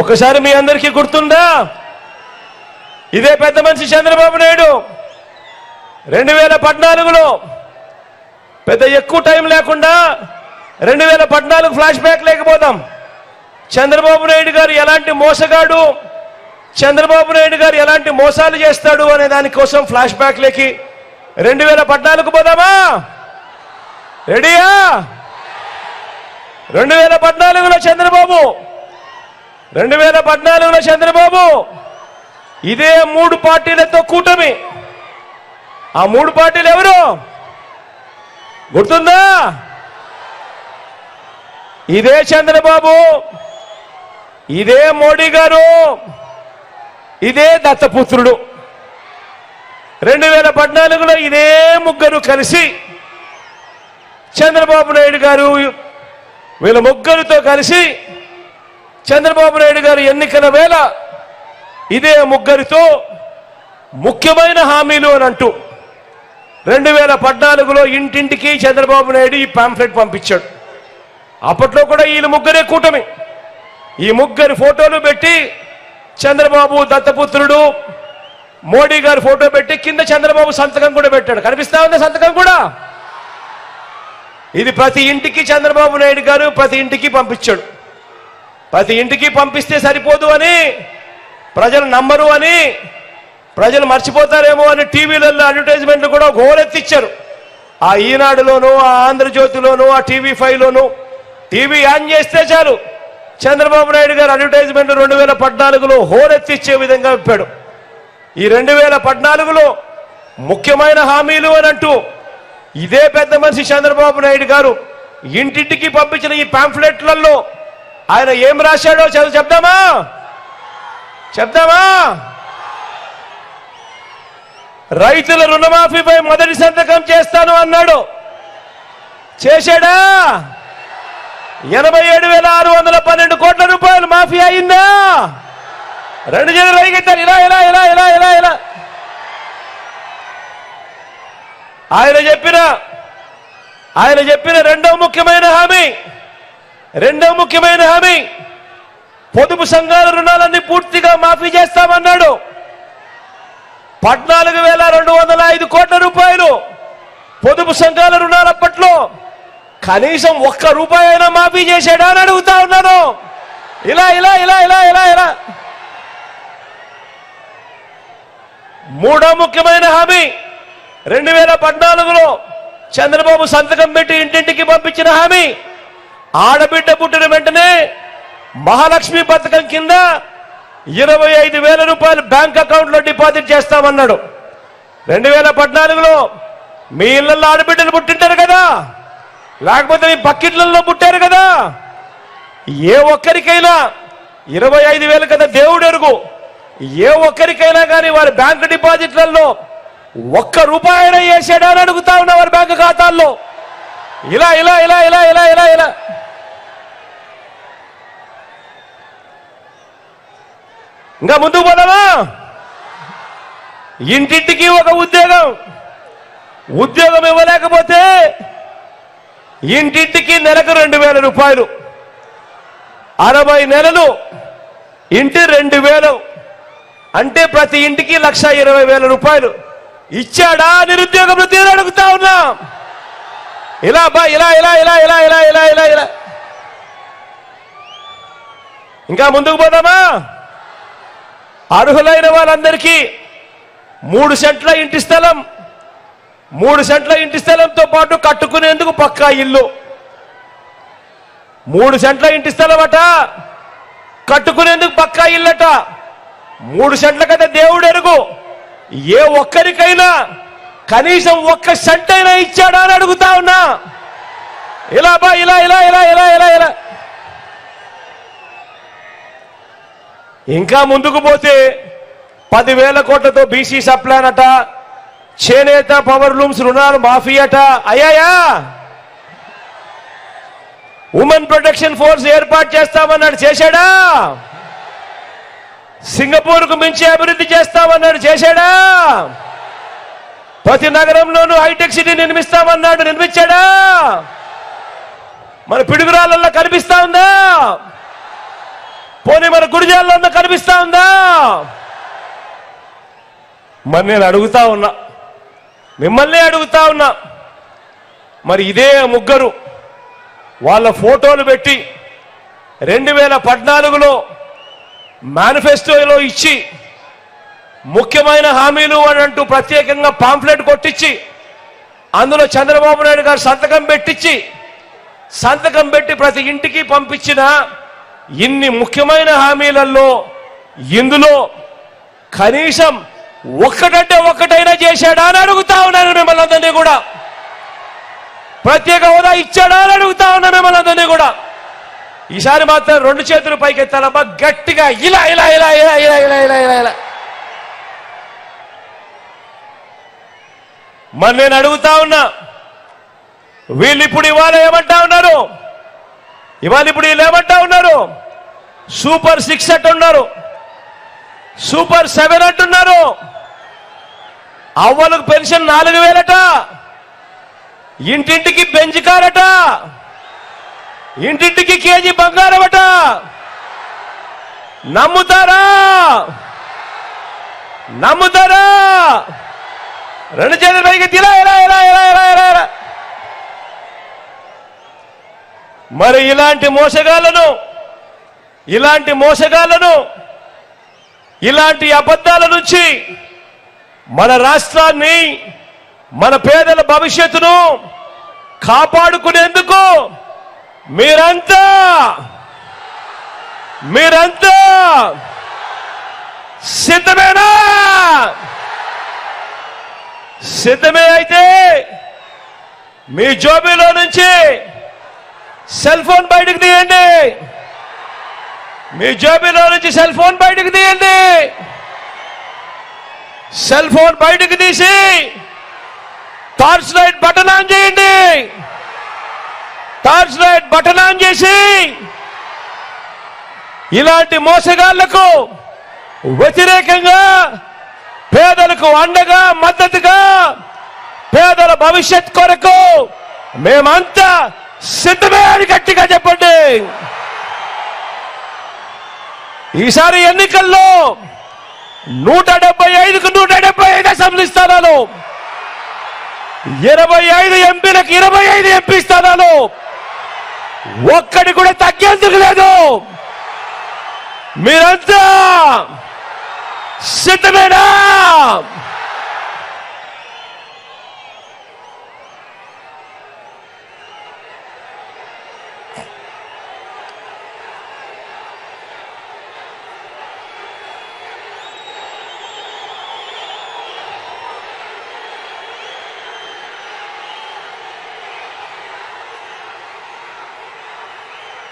ఒకసారి మీ అందరికీ గుర్తుందా? ఇదే పెద్ద మనిషి చంద్రబాబు నాయుడు. రెండు వేల పద్నాలుగులో పెద్ద ఎక్కువ టైం లేకుండా రెండు వేల పద్నాలుగు ఫ్లాష్ బ్యాక్ లేకపోదాం. చంద్రబాబు నాయుడు గారు ఎలాంటి మోసగాడు? చంద్రబాబు నాయుడు గారు ఎలాంటి మోసాలు చేస్తాడు అనే దానికోసం ఫ్లాష్ బ్యాక్ లేకి రెండు వేల పద్నాలుగు పోదామా? రెడీయా? రెండు వేల పద్నాలుగులో చంద్రబాబు రెండు వేల పద్నాలుగులో చంద్రబాబు ఇదే మూడు పార్టీలతో కూటమి. ఆ మూడు పార్టీలు ఎవరు? గుర్తుందా? ఇదే చంద్రబాబు ఇదే మోడీ గారు ఇదే దత్తపుత్రుడు. రెండు వేల పద్నాలుగులో ఇదే ముగ్గురు కలిసి చంద్రబాబు నాయుడు గారు వీళ్ళ ముగ్గురితో కలిసి చంద్రబాబు నాయుడు గారు ఎన్నికల వేళ ఇదే ముగ్గురితో ముఖ్యమైన హామీలు అని అంటూ రెండు వేల పద్నాలుగులో ఇంటింటికి చంద్రబాబు నాయుడు ఈ పాంఫ్లెట్ పంపించాడు. అప్పట్లో కూడా వీళ్ళు ముగ్గురే కూటమి. ఈ ముగ్గురు ఫోటోలు పెట్టి చంద్రబాబు దత్తపుత్రుడు మోడీ గారి ఫోటో పెట్టి కింద చంద్రబాబు సంతకం కూడా పెట్టాడు. కనిపిస్తా ఉంది సంతకం కూడా? ఇది ప్రతి ఇంటికి చంద్రబాబు నాయుడు గారు ప్రతి ఇంటికి పంపించాడు. ప్రతి ఇంటికి పంపిస్తే సరిపోదు అని ప్రజలు నమ్మరు అని ప్రజలు మర్చిపోతారేమో అని టీవీలలో అడ్వర్టైజ్మెంట్లు కూడా ఘోరెత్తిచ్చారు. ఆ ఈనాడులోను ఆ ఆంధ్రజ్యోతిలోను ఆ టీవీ ఫైవ్లోను టీవీ ఆన్ చేస్తే చాలు. చంద్రబాబు నాయుడు గారు అడ్వర్టైజ్మెంట్ రెండు వేల పద్నాలుగులో హోరెత్తిచ్చే విధంగా చెప్పాడు ఈ రెండు వేల పద్నాలుగులో ముఖ్యమైన హామీలు అని అంటూ ఇదే పెద్ద మనిషి చంద్రబాబు నాయుడు గారు ఇంటింటికి పంపించిన ఈ పాంఫ్లెట్లలో ఆయన ఏం రాశాడో చదువు చెప్దామా? చెప్దామా? రైతుల రుణమాఫీపై మొదటి సంతకం చేస్తాను అన్నాడు. చేశాడా? ఎనభై ఏడు వేల ఆరు వందల పన్నెండు కోట్ల రూపాయలు మాఫీ అయిందా? రెండు జనులు రైగెత్తారు. ఇలా ఇలా ఇలా ఇలా ఇలా ఇలా. ఆయన చెప్పిన ఆయన చెప్పిన రెండో ముఖ్యమైన హామీ. రెండవ ముఖ్యమైన హామీ. పొదుపు సంఘాల రుణాలన్నీ పూర్తిగా మాఫీ చేస్తామన్నాడు. పద్నాలుగు వేల రెండు వందల ఐదు కోట్ల రూపాయలు పొదుపు సంఘాల రుణాలు అప్పట్లో కనీసం ఒక్క రూపాయి అయినా మాఫీ చేశాడా అని అడుగుతా ఉన్నాను. ఇలా ఇలా ఇలా ఇలా ఇలా ఇలా. మూడో ముఖ్యమైన హామీ. రెండు వేల పద్నాలుగులో చంద్రబాబు సంతకం పెట్టి ఇంటింటికి పంపించిన హామీ. ఆడబిడ్డ పుట్టిన వెంటనే మహాలక్ష్మి పథకం కింద ఇరవై ఐదు వేల రూపాయలు బ్యాంక్ అకౌంట్లో డిపాజిట్ చేస్తామన్నాడు. రెండు వేల పద్నాలుగులో మీ ఇళ్ళలో ఆడబిడ్డలు పుట్టింటారు కదా. లేకపోతే మీ పక్కిట్లలో పుట్టారు కదా. ఏ ఒక్కరికైనా ఇరవై ఐదు వేలు కదా దేవుడు ఎరుగు ఏ ఒక్కరికైనా కానీ వారి బ్యాంక్ డిపాజిట్లలో ఒక్క రూపాయి అయినా వేసాడా అని అడుగుతా ఉన్నా వారి బ్యాంక్ ఖాతాల్లో. ఇలా ఇలా ఇలా ఇలా ఇలా ఇలా ఇలా. ఇంకా ముందుకు పోదామా? ఇంటింటికి ఒక ఉద్యోగం. ఉద్యోగం ఇవ్వలేకపోతే ఇంటింటికి నెలకు రెండు వేల రూపాయలు. అరవై నెలలు ఇంటి రెండు వేలు. అంటే ప్రతి ఇంటికి లక్ష ఇరవై వేల రూపాయలు. ఇచ్చాడా నిరుద్యోగంలో తీరు అడుగుతా ఉన్నా. ఇలా బా ఇలా ఇలా ఇలా ఇలా ఇలా ఇలా ఇలా. ఇలా ఇంకా ముందుకు పోదామా? అర్హులైన వాళ్ళందరికీ మూడు సెంట్ల ఇంటి స్థలం మూడు సెంట్ల ఇంటి స్థలంతో పాటు కట్టుకునేందుకు పక్కా ఇల్లు. మూడు సెంట్ల ఇంటి స్థలం అట కట్టుకునేందుకు పక్కా ఇల్లట. మూడు సెంట్ల కదా దేవుడు ఎరుగు. ఏ ఒక్కరికైనా కనీసం ఒక్క సెంట్ అయినా ఇచ్చాడా అని అడుగుతా ఉన్నా. ఇలా బా ఇలా ఇలా ఇలా ఇలా ఇలా ఇలా. ఇంకా ముందుకు పోతే పదివేల కోట్లతో బీసీ సప్లాన్ అట చేనేత పవర్ లూమ్స్ రుణాలు మాఫీ అట. అయ్యాయా ఉమెన్ ప్రొటెక్షన్ ఫోర్స్ ఏర్పాటు చేస్తామన్నాడు చేశాడా? సింగపూర్కు మించి అభివృద్ధి చేస్తామన్నాడు చేశాడా? ప్రతి నగరంలోనూ హైటెక్ సిటీ నిర్మిస్తామన్నాడు నిర్మించాడా? మన పిడుగురాళ్ళల్లో కనిపిస్తా ఉందా? పోనీ మన గుడిజాల్లో ఉన్న కనిపిస్తా ఉందా? మరి నేను అడుగుతా ఉన్నా. మిమ్మల్ని అడుగుతా ఉన్నా. మరి ఇదే ముగ్గురు వాళ్ళ ఫోటోలు పెట్టి రెండు వేల పద్నాలుగులో మేనిఫెస్టోలో ఇచ్చి ముఖ్యమైన హామీలు అని అంటూ ప్రత్యేకంగా పాంఫ్లెట్ కొట్టించి అందులో చంద్రబాబు నాయుడు గారు సంతకం పెట్టించి సంతకం పెట్టి ప్రతి ఇంటికి పంపించిన ఇన్ని ముఖ్యమైన హామీలలో ఇందులో కనీసం ఒక్కటంటే ఒక్కటైనా చేశాడా అని అడుగుతా ఉన్నాను మిమ్మల్ని అందరినీ కూడా. ప్రత్యేక హోదా ఇచ్చాడా అని అడుగుతా ఉన్నా మిమ్మల్ని అందరినీ కూడా. ఈసారి మాత్రం రెండు చేతులు పైకి ఎత్తాలమ్మా గట్టిగా ఇలా ఇలా ఇలా ఇలా ఇలా ఇలా ఇలా ఇలా ఇలా. మరి నేను అడుగుతా ఉన్నా వీళ్ళు ఇప్పుడు ఇవాళ ఏమంటా ఉన్నారు? ఇవాళ ఇప్పుడు వీళ్ళు ఏమంటా ఉన్నారు? సూపర్ సిక్స్ అంటున్నారు. సూపర్ సెవెన్ అంటున్నారు. అవ్వలకు పెన్షన్ నాలుగు వేలట. ఇంటింటికి బెంచ్ కారట. ఇంటింటికి కేజీ బంగారమట నమ్ముతారా? నమ్ముతారా? రెండు చేతుల పైకి ఇలా ఇలా ఇలా ఇలా ఇలా ఇలా. మరి ఇలాంటి మోసగాళ్ళను ఇలాంటి మోసగాళ్ళను ఇలాంటి అబద్ధాల నుంచి మన రాష్ట్రాన్ని మన పేదల భవిష్యత్తును కాపాడుకునేందుకు మీరంతా మీరంతా సిద్ధమేనా? సిద్ధమే అయితే మీ జోబీలో నుంచి సెల్ ఫోన్ బయటకు తీయండి. మీ జోబీలో నుంచి సెల్ ఫోన్ బయటకు తీయండి. సెల్ ఫోన్ బయటకు తీసి టార్చ్ లైట్ బటన్ ఆన్ చేయండి. టార్చ్ లైట్ బటన్ ఆన్ చేసి ఇలాంటి మోసగాళ్ళకు వ్యతిరేకంగా పేదలకు అండగా మద్దతుగా పేదల భవిష్యత్ కొరకు మేమంతా సిద్ధమే అని గట్టిగా చెప్పండి. ఈసారి ఎన్నికల్లో నూట డెబ్బై ఐదుకు నూట డెబ్బై ఐదు అసెంబ్లీ స్థానాలు ఇరవై ఐదు ఎంపీలకు ఇరవై ఐదు ఎంపీ స్థానాలు. ఒక్కడి కూడా తగ్గేందుకు లేదు. మీరంతా సిద్ధమేనా?